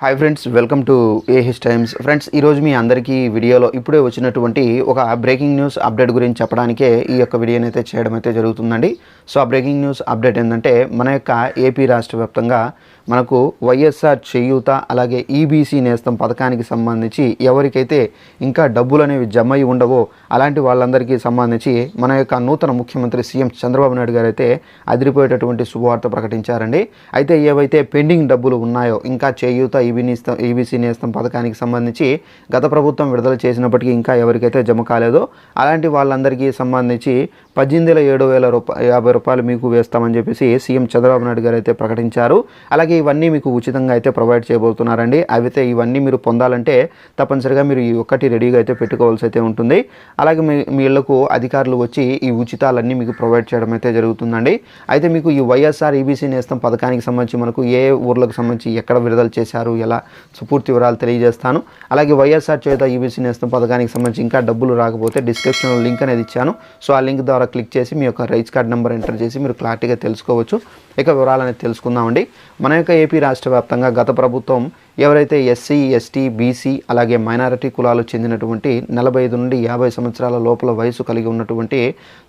Hi friends welcome to AH times friends ఈరోజు మీ అందరికీ వీడియోలో ఇప్పుడే వచ్చినటువంటి ఒక బ్రేకింగ్ న్యూస్ అప్డేట్ గురించి చెప్పడానికే ఈ యొక్క వీడియోని అయితే చేయడం అయితే జరుగుతుందండి. సో ఆ బ్రేకింగ్ న్యూస్ అప్డేట్ ఏంటంటే మన యొక్క ఏపీ రాష్ట్ర వ్యాప్తంగా మనకు వైఎస్ఆర్ చేయూత అలాగే ఈబీసీ నేస్తం పథకానికి సంబంధించి ఎవరికైతే ఇంకా డబ్బులు అనేవి జమ అయి ఉండవో అలాంటి వాళ్ళందరికీ సంబంధించి మన యొక్క నూతన ముఖ్యమంత్రి సీఎం చంద్రబాబు నాయుడు గారు అయితే అదిరిపోయేటటువంటి శుభవార్త ప్రకటించారండి. అయితే ఏవైతే పెండింగ్ డబ్బులు ఉన్నాయో ఇంకా చేయూత ఈబీ నేస్తం ఈబీసీ నేస్తం పథకానికి సంబంధించి గత ప్రభుత్వం విడుదల చేసినప్పటికీ ఇంకా ఎవరికైతే జమ కాలేదో అలాంటి వాళ్ళందరికీ సంబంధించి పద్దెనిమిది వేల ఏడు వేల రూపాయ యాభై రూపాయలు మీకు వేస్తామని చెప్పేసి సీఎం చంద్రబాబు నాయుడు గారు అయితే ప్రకటించారు. అలాగే ఇవన్నీ మీకు ఉచితంగా అయితే ప్రొవైడ్ చేయబోతున్నారండి. అయితే ఇవన్నీ మీరు పొందాలంటే తప్పనిసరిగా మీరు ఈ ఒక్కటి రెడీగా అయితే పెట్టుకోవాల్సి అయితే ఉంటుంది. అలాగే మీ మీ ఇళ్ళకు అధికారులు వచ్చి ఈ ఉచితాలన్నీ మీకు ప్రొవైడ్ చేయడం అయితే జరుగుతుందండి. అయితే మీకు ఈ వైఎస్ఆర్ ఈబీసీ నేస్తం పథకానికి సంబంధించి మనకు ఏ ఊర్లకు సంబంధించి ఎక్కడ విడుదల చేశారు ఎలా సో పూర్తి వివరాలు తెలియజేస్తాను. అలాగే వైఎస్ఆర్ చేత ఈబీసీ నేస్తం పథకానికి సంబంధించి ఇంకా డబ్బులు రాకపోతే డిస్క్రిప్షన్లో లింక్ అనేది ఇచ్చాను. సో ఆ లింక్ ద్వారా క్లిక్ చేసి మీ యొక్క రైస్ కార్డ్ నెంబర్ ఎంటర్ చేసి మీరు క్లారిటీగా తెలుసుకోవచ్చు. ఇక వివరాలు అనేది తెలుసుకుందామండి. మన యొక్క ఏపీ రాష్ట్ర వ్యాప్తంగా గత ప్రభుత్వం ఎవరైతే ఎస్సీ ఎస్టీ బీసీ అలాగే మైనారిటీ కులాలు చెందినటువంటి నలభై ఐదు నుండి యాభై సంవత్సరాల లోపల వయసు కలిగి ఉన్నటువంటి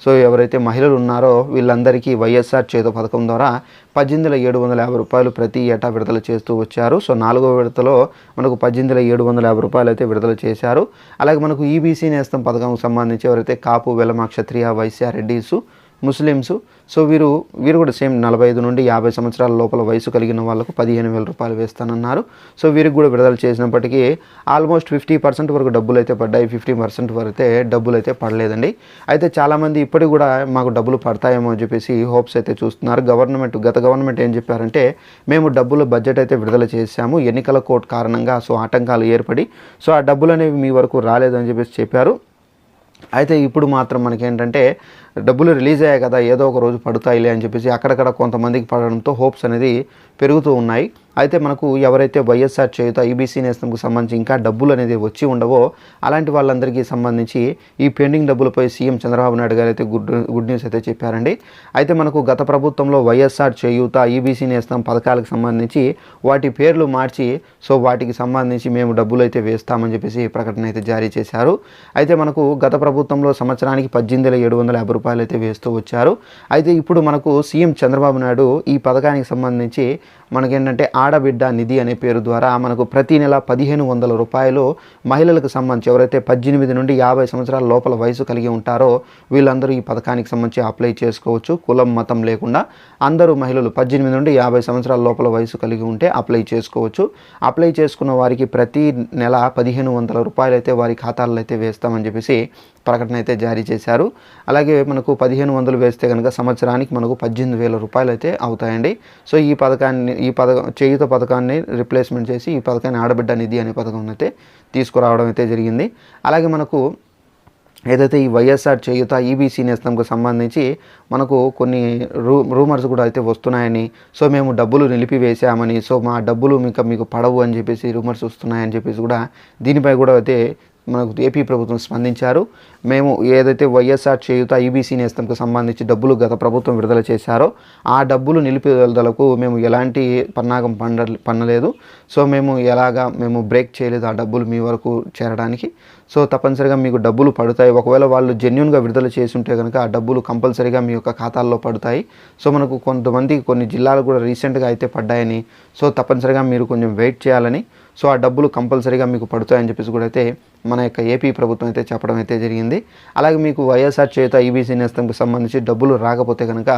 సో ఎవరైతే మహిళలు ఉన్నారో వీళ్ళందరికీ వైఎస్ఆర్ చేత పథకం ద్వారా పద్దెనిమిది వేల ఏడు వందల యాభై రూపాయలు ప్రతి ఏటా విడుదల చేస్తూ వచ్చారు. సో నాలుగో విడతలో మనకు పద్దెనిమిది వేల ఏడు వందల యాభై రూపాయలు అయితే విడుదల చేశారు. అలాగే మనకు ఈబీసీ నేస్తం పథకం సంబంధించి ఎవరైతే కాపు వెలమ క్షత్రియ వైశ్య రెడ్డిసు ముస్లిమ్స్. సో వీరు వీరు కూడా సేమ్ నలభై ఐదు నుండి యాభై సంవత్సరాల లోపల వయసు కలిగిన వాళ్ళకు పదిహేను వేల రూపాయలు వేస్తానన్నారు. సో వీరికి కూడా విడుదల చేసినప్పటికీ ఆల్మోస్ట్ ఫిఫ్టీ పర్సెంట్ వరకు డబ్బులు అయితే పడ్డాయి. ఫిఫ్టీ పర్సెంట్ వరకు అయితే డబ్బులు అయితే పడలేదండి. అయితే చాలామంది ఇప్పటికి కూడా మాకు డబ్బులు పడతాయేమో అని చెప్పేసి హోప్స్ అయితే చూస్తున్నారు. గవర్నమెంట్ గత గవర్నమెంట్ ఏం చెప్పారంటే మేము డబ్బులు బడ్జెట్ అయితే విడుదల చేశాము. ఎన్నికల కోర్టు కారణంగా సో ఆటంకాలు ఏర్పడి సో ఆ డబ్బులు అనేవి మీ వరకు రాలేదని చెప్పేసి చెప్పారు. అయితే ఇప్పుడు మాత్రం మనకేంటంటే డబ్బులు రిలీజ్ అయ్యాయి కదా ఏదో ఒక రోజు పడతాయిలే అని చెప్పేసి అక్కడక్కడ కొంతమందికి పడడంతో హోప్స్ అనేది పెరుగుతూ ఉన్నాయి. అయితే మనకు ఎవరైతే వైఎస్ఆర్ చేయుత ఈబీసీ నేస్తంకు సంబంధించి ఇంకా డబ్బులు అనేది వచ్చి ఉండవో అలాంటి వాళ్ళందరికీ సంబంధించి ఈ పెండింగ్ డబ్బులపై సీఎం చంద్రబాబు నాయుడు గారు అయితే గుడ్ గుడ్ న్యూస్ అయితే చెప్పారండి. అయితే మనకు గత ప్రభుత్వంలో వైఎస్ఆర్ చేయూత ఈబీసీ నేస్తం పథకాలకు సంబంధించి వాటి పేర్లు మార్చి సో వాటికి సంబంధించి మేము డబ్బులు అయితే వేస్తామని చెప్పేసి ప్రకటన అయితే జారీ చేశారు. అయితే మనకు గత ప్రభుత్వంలో సంవత్సరానికి పద్దెనిమిది వేల ఏడు వందల యాభై రూపాయలు అయితే వేస్తూ వచ్చారు. అయితే ఇప్పుడు మనకు సీఎం చంద్రబాబు నాయుడు ఈ పథకానికి సంబంధించి మనకేంటంటే ఆడబిడ్డ నిధి అనే పేరు ద్వారా మనకు ప్రతి నెల పదిహేను వందల రూపాయలు మహిళలకు సంబంధించి ఎవరైతే పద్దెనిమిది నుండి యాభై సంవత్సరాల లోపల వయసు కలిగి ఉంటారో వీళ్ళందరూ ఈ పథకానికి సంబంధించి అప్లై చేసుకోవచ్చు. కులం మతం లేకుండా అందరూ మహిళలు పద్దెనిమిది నుండి యాభై సంవత్సరాల లోపల వయసు కలిగి ఉంటే అప్లై చేసుకోవచ్చు. అప్లై చేసుకున్న వారికి ప్రతి నెల పదిహేను వందల రూపాయలు అయితే వారి ఖాతాల్లో అయితే వేస్తామని చెప్పేసి ప్రకటన అయితే జారీ చేశారు. అలాగే మనకు పదిహేను వందలు వేస్తే కనుక సంవత్సరానికి మనకు పద్దెనిమిది వేల రూపాయలు అయితే అవుతాయండి. సో ఈ పథకాన్ని ఈ పథకం జీవిత పథకాన్ని రిప్లేస్మెంట్ చేసి ఈ పథకాన్ని ఆడబిడ్డ నిధి అనే పథకం అయితే తీసుకురావడం అయితే జరిగింది. అలాగే మనకు ఏదైతే ఈ వైఎస్ఆర్ చేయుత ఈబీసీ నేస్తంకు సంబంధించి మనకు కొన్ని రూ రూమర్స్ కూడా అయితే వస్తున్నాయని సో మేము డబ్బులు నిలిపివేశామని సో మా డబ్బులు మీకు మీకు పడవు అని చెప్పేసి రూమర్స్ వస్తున్నాయని చెప్పేసి కూడా దీనిపై కూడా అయితే మనకు ఏపీ ప్రభుత్వం స్పందించారు. మేము ఏదైతే వైఎస్ఆర్ చేయుత ఈబీసీ నేస్తంకు సంబంధించి డబ్బులు గత ప్రభుత్వం విడుదల చేశారో ఆ డబ్బులు నిలిపిదలకు మేము ఎలాంటి పన్నాగం పండ పన్నలేదు. సో మేము ఎలాగా మేము బ్రేక్ చేయలేదు ఆ డబ్బులు మీ వరకు చేరడానికి. సో తప్పనిసరిగా మీకు డబ్బులు పడతాయి. ఒకవేళ వాళ్ళు జెన్యున్గా విడుదల చేసి ఉంటే కనుక ఆ డబ్బులు కంపల్సరీగా మీ యొక్క ఖాతాల్లో పడతాయి. సో మనకు కొంతమంది కొన్ని జిల్లాలు కూడా రీసెంట్గా అయితే పడ్డాయని సో తప్పనిసరిగా మీరు కొంచెం వెయిట్ చేయాలని సో ఆ డబ్బులు కంపల్సరీగా మీకు పడుతాయని చెప్పేసి కూడా అయితే మన యొక్క ఏపీ ప్రభుత్వం అయితే చెప్పడం అయితే జరిగింది. అలాగే మీకు వైఎస్ఆర్ చేత ఈబీసీ నేస్తంకి సంబంధించి డబ్బులు రాకపోతే కనుక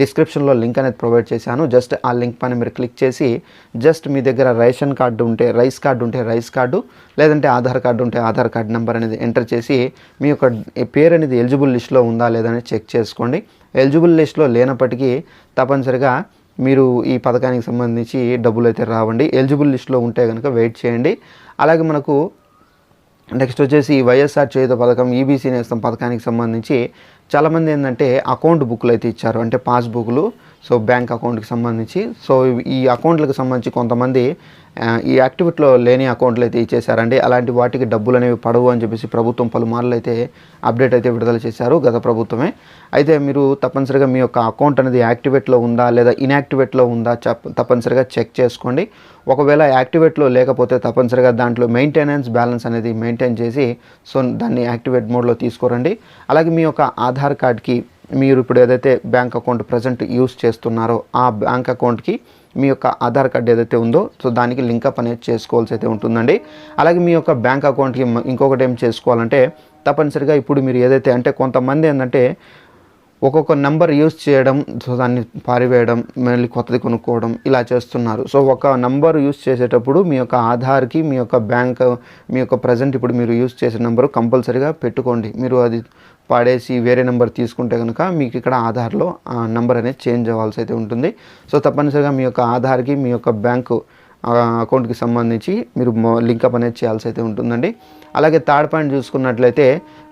డిస్క్రిప్షన్లో లింక్ అనేది ప్రొవైడ్ చేశాను. జస్ట్ ఆ లింక్ పైన మీరు క్లిక్ చేసి జస్ట్ మీ దగ్గర రేషన్ కార్డు ఉంటే రైస్ కార్డు ఉంటే రైస్ కార్డు లేదంటే ఆధార్ కార్డు ఉంటే ఆధార్ కార్డు నెంబర్ అనేది ఎంటర్ చేసి మీ యొక్క పేరు అనేది ఎలిజిబుల్ లిస్ట్లో ఉందా లేదని చెక్ చేసుకోండి. ఎలిజిబుల్ లిస్ట్లో లేనప్పటికీ తప్పనిసరిగా మీరు ఈ పథకానికి సంబంధించి డబ్బులు అయితే రావండి. ఎలిజిబుల్ లిస్ట్లో ఉంటే కనుక వెయిట్ చేయండి. అలాగే మనకు నెక్స్ట్ వచ్చేసి వైఎస్ఆర్ చేయుత పథకం ఈబీసీ నేస్తం పథకానికి సంబంధించి చాలామంది ఏంటంటే అకౌంట్ బుక్లు అయితే ఇచ్చారు. అంటే పాస్బుక్లు సో బ్యాంక్ అకౌంట్కి సంబంధించి. సో ఈ అకౌంట్లకు సంబంధించి కొంతమంది ఈ యాక్టివిటీలో లేని అకౌంట్లు అయితే ఇచ్చేసారండి అలాంటి వాటికి డబ్బులు అనేవి పడవు అని చెప్పేసి ప్రభుత్వం పలుమార్లు అయితే అప్డేట్ అయితే విడుదల చేశారు గత ప్రభుత్వమే. అయితే మీరు తప్పనిసరిగా మీ యొక్క అకౌంట్ అనేది యాక్టివేట్లో ఉందా లేదా ఇన్యాక్టివేట్లో ఉందా చెప్ తప్పనిసరిగా చెక్ చేసుకోండి. ఒకవేళ యాక్టివేట్లో లేకపోతే తప్పనిసరిగా దాంట్లో మెయింటెనెన్స్ బ్యాలెన్స్ అనేది మెయింటైన్ చేసి సో దాన్ని యాక్టివేట్ మోడ్లో తీసుకోరండి. అలాగే మీ యొక్క ఆధార్ ఆధార్ కార్డ్కి మీరు ఇప్పుడు ఏదైతే బ్యాంక్ అకౌంట్ ప్రజెంట్ యూస్ చేస్తున్నారో ఆ బ్యాంక్ అకౌంట్కి మీ యొక్క ఆధార్ కార్డ్ ఏదైతే ఉందో సో దానికి లింకప్ అనేది చేసుకోవాల్సి అయితే ఉంటుందండి. అలాగే మీ యొక్క బ్యాంక్ అకౌంట్కి ఇంకొకటి ఏం చేసుకోవాలంటే తప్పనిసరిగా ఇప్పుడు మీరు ఏదైతే అంటే కొంతమంది ఏంటంటే ఒక్కొక్క నెంబర్ యూస్ చేయడం సో దాన్ని పారివేయడం మళ్ళీ కొత్తది కొనుక్కోవడం ఇలా చేస్తున్నారు. సో ఒక నంబర్ యూజ్ చేసేటప్పుడు మీ యొక్క ఆధార్కి మీ యొక్క బ్యాంక్ మీ యొక్క ప్రజెంట్ ఇప్పుడు మీరు యూజ్ చేసే నెంబర్ కంపల్సరీగా పెట్టుకోండి. మీరు అది పాడేసి వేరే నెంబర్ తీసుకుంటే కనుక మీకు ఇక్కడ ఆధార్లో ఆ నెంబర్ అనేది చేంజ్ అవ్వాల్సి అయితే ఉంటుంది. సో తప్పనిసరిగా మీ యొక్క ఆధార్కి మీ యొక్క బ్యాంకు అకౌంట్కి సంబంధించి మీరు లింకప్ అనేది చేయాల్సి అయితే ఉంటుందండి. అలాగే థర్డ్ పాయింట్ చూసుకున్నట్లయితే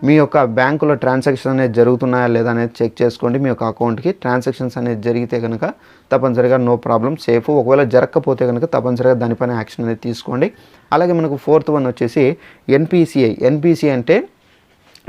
మీ యొక్క బ్యాంకులో ట్రాన్సాక్షన్ అనేది జరుగుతున్నాయా లేదా అనేది చెక్ చేసుకోండి. మీ యొక్క అకౌంట్కి ట్రాన్సాక్షన్స్ అనేది జరిగితే కనుక తప్పనిసరిగా నో ప్రాబ్లం సేఫ్. ఒకవేళ జరగకపోతే కనుక తప్పనిసరిగా దానిపైన యాక్షన్ అనేది తీసుకోండి. అలాగే మనకు ఫోర్త్ వన్ వచ్చేసి ఎన్పిసిఐ. ఎన్పిసి అంటే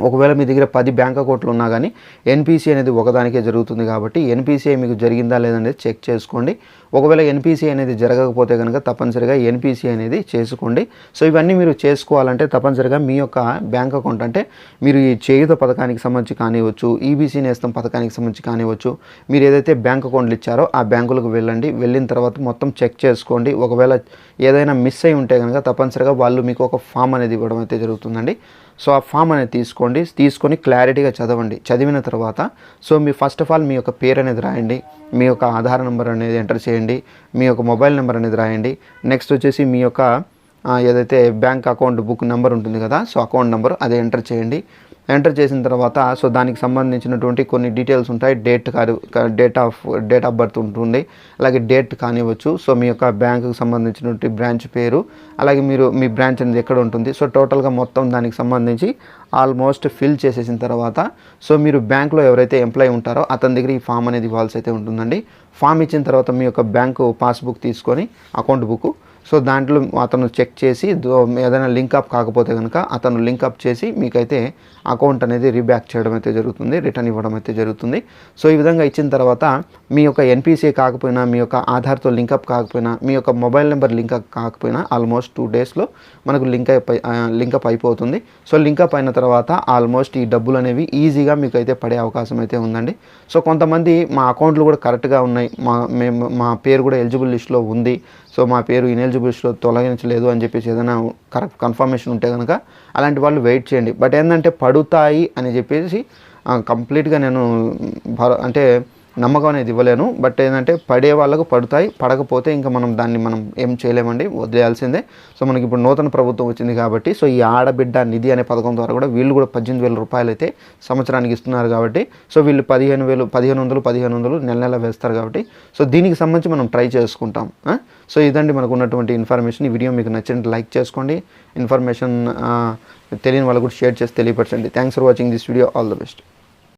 ఒకవేళ మీ దగ్గర పది బ్యాంక్ అకౌంట్లు ఉన్నా కానీ ఎన్పిసి అనేది ఒకదానికే జరుగుతుంది కాబట్టి ఎన్పిసిఐ మీకు జరిగిందా లేదనేది చెక్ చేసుకోండి. ఒకవేళ ఎన్పిసి అనేది జరగకపోతే కనుక తప్పనిసరిగా ఎన్పిసి అనేది చేసుకోండి. సో ఇవన్నీ మీరు చేసుకోవాలంటే తప్పనిసరిగా మీ యొక్క బ్యాంక్ అకౌంట్ అంటే మీరు ఈ చేయుత పథకానికి సంబంధించి కానివ్వచ్చు ఈబీసీ నేస్తం పథకానికి సంబంధించి కానివ్వచ్చు మీరు ఏదైతే బ్యాంక్ అకౌంట్లు ఇచ్చారో ఆ బ్యాంకులకు వెళ్ళండి. వెళ్ళిన తర్వాత మొత్తం చెక్ చేసుకోండి. ఒకవేళ ఏదైనా మిస్ అయి ఉంటే కనుక తప్పనిసరిగా వాళ్ళు మీకు ఒక ఫామ్ అనేది ఇవ్వడం అయితే జరుగుతుందండి. సో ఆ ఫామ్ అనేది తీసుకోండి. తీసుకొని క్లారిటీగా చదవండి. చదివిన తర్వాత సో మీ ఫస్ట్ ఆఫ్ ఆల్ మీ యొక్క పేరు అనేది రాయండి మీ యొక్క ఆధార్ నెంబర్ అనేది ఎంటర్ చేయండి మీ యొక్క మొబైల్ నెంబర్ అనేది రాయండి. నెక్స్ట్ వచ్చేసి మీ యొక్క ఏదైతే బ్యాంక్ అకౌంట్ బుక్ నెంబర్ ఉంటుంది కదా సో అకౌంట్ నెంబర్ అది ఎంటర్ చేయండి. ఎంటర్ చేసిన తర్వాత సో దానికి సంబంధించినటువంటి కొన్ని డీటెయిల్స్ ఉంటాయి. డేట్ కాదు date of date of birth ఉంటుంది. అలాగే డేట్ కానివ్వచ్చు. సో మీ యొక్క బ్యాంకుకు సంబంధించినటువంటి బ్రాంచ్ పేరు అలాగే మీరు మీ బ్రాంచ్ అనేది ఎక్కడ ఉంటుంది. సో టోటల్గా మొత్తం దానికి సంబంధించి ఆల్మోస్ట్ ఫిల్ చేసేసిన తర్వాత సో మీరు బ్యాంక్లో ఎవరైతే ఎంప్లాయ్ ఉంటారో అతని దగ్గర ఈ ఫామ్ అనేది ఇవ్వాల్సి అయితే ఉంటుందండి. ఫామ్ ఇచ్చిన తర్వాత మీ యొక్క బ్యాంకు పాస్బుక్ తీసుకొని అకౌంట్ బుక్ సో దాంట్లో అతను చెక్ చేసి ఏదైనా లింకప్ కాకపోతే కనుక అతను లింకప్ చేసి మీకైతే అకౌంట్ అనేది రీబ్యాక్ చేయడం అయితే జరుగుతుంది రిటర్న్ ఇవ్వడం అయితే జరుగుతుంది. సో ఈ విధంగా ఇచ్చిన తర్వాత మీ యొక్క ఎన్పిసిఐ కాకపోయినా మీ యొక్క ఆధార్తో లింకప్ కాకపోయినా మీ యొక్క మొబైల్ నెంబర్ లింకప్ కాకపోయినా ఆల్మోస్ట్ టూ డేస్లో మనకు లింక్ అయిపోయి లింకప్ అయిపోతుంది. సో లింకప్ అయిన తర్వాత ఆల్మోస్ట్ ఈ డబ్బులు అనేవి ఈజీగా మీకు అయితే పడే అవకాశం అయితే ఉందండి. సో కొంతమంది మా అకౌంట్లు కూడా కరెక్ట్గా ఉన్నాయి. మా మేము మా పేరు కూడా ఎలిజిబుల్ లిస్ట్లో ఉంది. సో మా పేరు ఇనెలిజిబుల్ తొలగించలేదు అని చెప్పేసి ఏదైనా కరెక్ట్ కన్ఫర్మేషన్ ఉంటే కనుక అలాంటి వాళ్ళు వెయిట్ చేయండి. బట్ ఏంటంటే పడుతాయి అని చెప్పేసి కంప్లీట్గా నేను అంటే నమ్మకం అనేది ఇవ్వలేను. బట్ ఏంటంటే పడే వాళ్ళకు పడతాయి. పడకపోతే ఇంకా మనం దాన్ని మనం ఏం చేయలేమండి. వదిలేయాల్సిందే. సో మనకి ఇప్పుడు నూతన ప్రభుత్వం వచ్చింది కాబట్టి సో ఈ ఆడబిడ్డ నిధి అనే పథకం ద్వారా కూడా వీళ్ళు కూడా పద్దెనిమిది వేల రూపాయలు అయితే సంవత్సరానికి ఇస్తున్నారు కాబట్టి సో వీళ్ళు పదిహేను వేలు పదిహేను వందలు పదిహేను వందలు నెల నెల వేస్తారు కాబట్టి సో దీనికి సంబంధించి మనం ట్రై చేసుకుంటాం. సో ఇదండి మనకు ఉన్నటువంటి ఇన్ఫర్మేషన్. ఈ వీడియో మీకు నచ్చినట్టు లైక్ చేసుకోండి. ఇన్ఫర్మేషన్ తెలియని వాళ్ళకు కూడా షేర్ చేసి తెలియపరచండి. Thanks for watching this video all the best